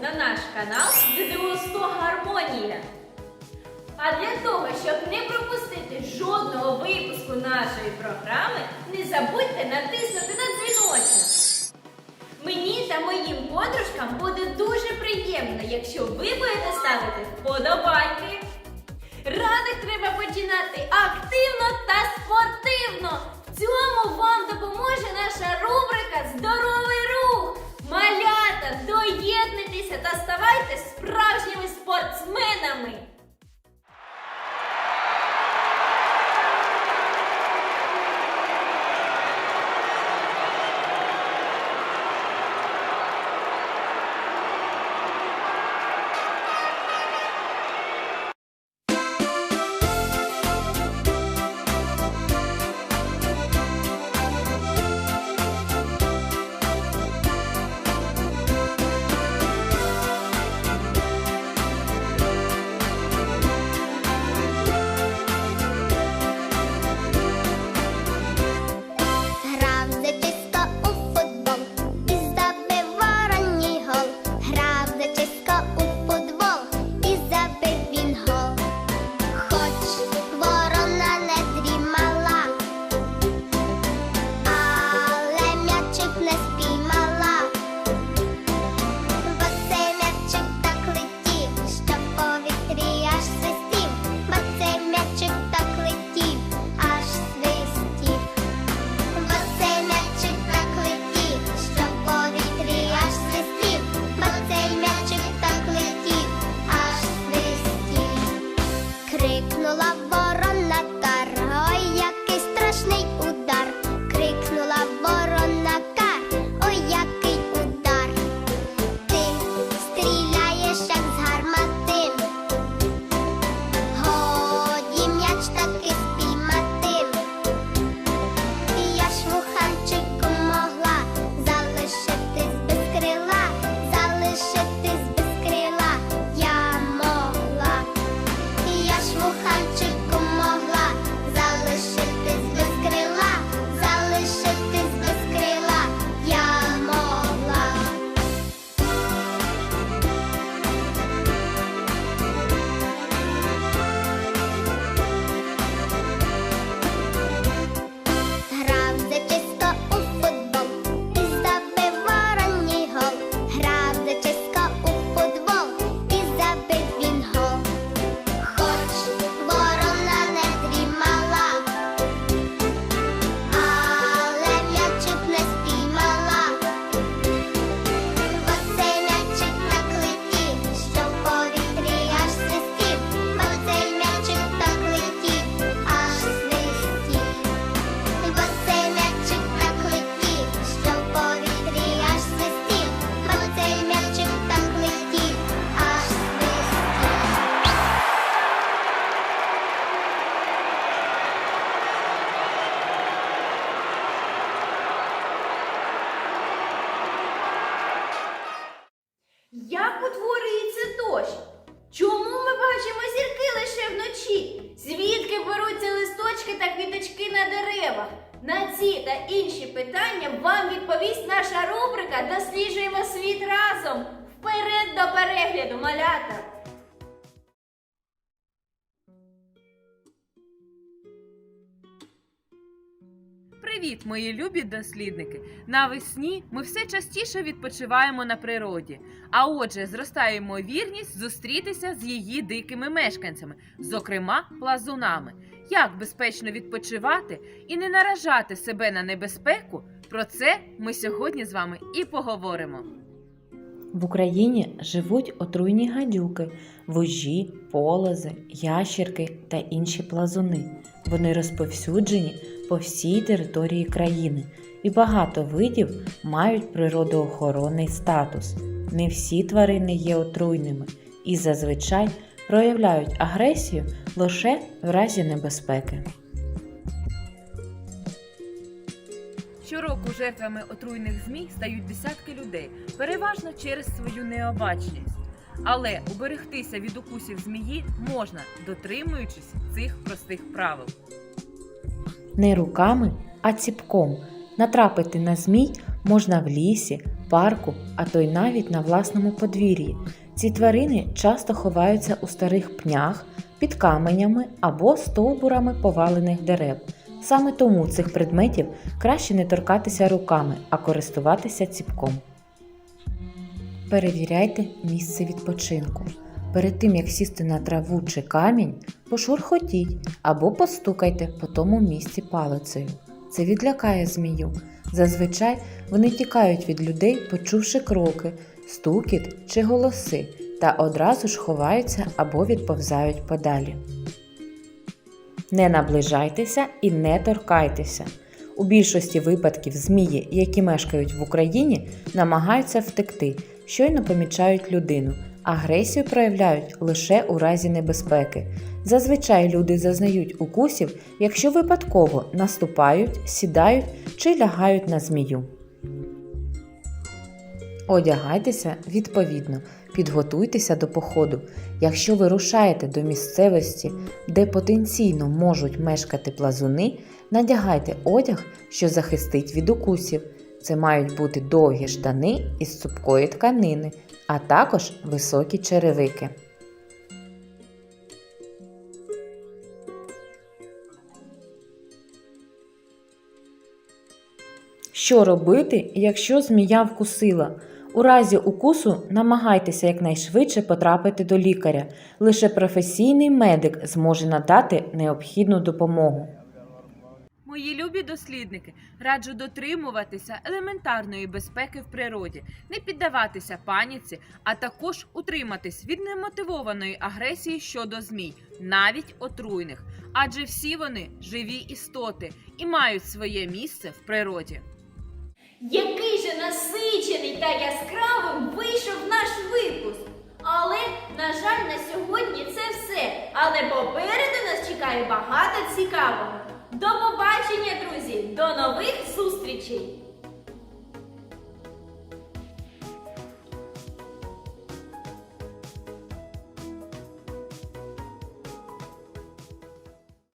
на наш канал ЗДО 100 Гармонія. А для того, щоб не пропустити жодного випуску нашої програми, не забудьте натиснути на дзвіночок. Мені та моїм подружкам буде дуже приємно, якщо ви будете ставити вподобайки. Ранок треба починати активно та спортивно. В цьому вам допоможе наша рубрика Здоровий рух. Малята, доєднуйтеся та ставайте справжніми та інші питання вам відповість наша рубрика Досліджуємо світ разом. Вперед до перегляду, малята! Привіт, мої любі дослідники! Навесні ми все частіше відпочиваємо на природі, а отже, зростає ймовірність зустрітися з її дикими мешканцями, зокрема плазунами. Як безпечно відпочивати і не наражати себе на небезпеку? Про це ми сьогодні з вами і поговоримо. В Україні живуть отруйні гадюки, вужі, полози, ящірки та інші плазуни. Вони розповсюджені по всій території країни, і багато видів мають природоохоронний статус. Не всі тварини є отруйними і зазвичай проявляють агресію лише в разі небезпеки. Щороку жертвами отруйних змій стають десятки людей, переважно через свою необачність. Але уберегтися від укусів змії можна, дотримуючись цих простих правил. Не руками, а ціпком. Натрапити на змій можна в лісі, парку, а то й навіть на власному подвір'ї. Ці тварини часто ховаються у старих пнях, під каменями або стовбурами повалених дерев. Саме тому цих предметів краще не торкатися руками, а користуватися ціпком. Перевіряйте місце відпочинку. Перед тим як сісти на траву чи камінь, пошурхотіть або постукайте по тому місці палицею. Це відлякає змію. Зазвичай вони тікають від людей, почувши кроки, стукіт чи голоси, та одразу ж ховаються або відповзають подалі. Не наближайтеся і не торкайтеся. У більшості випадків змії, які мешкають в Україні, намагаються втекти, щойно помічають людину. Агресію проявляють лише у разі небезпеки. Зазвичай люди зазнають укусів, якщо випадково наступають, сідають чи лягають на змію. Одягайтеся відповідно, підготуйтеся до походу. Якщо ви рушаєте до місцевості, де потенційно можуть мешкати плазуни, надягайте одяг, що захистить від укусів. Це мають бути довгі штани із цупкої тканини, а також високі черевики. Що робити, якщо змія вкусила? У разі укусу намагайтеся якнайшвидше потрапити до лікаря. Лише професійний медик зможе надати необхідну допомогу. Мої любі дослідники, раджу дотримуватися елементарної безпеки в природі, не піддаватися паніці, а також утриматись від немотивованої агресії щодо змій, навіть отруйних, адже всі вони живі істоти і мають своє місце в природі. Який же насичений та яскравим вийшов наш випуск. Але, на жаль, на сьогодні це все. Але попереду нас чекає багато цікавого. До побачення, друзі! До нових зустрічей!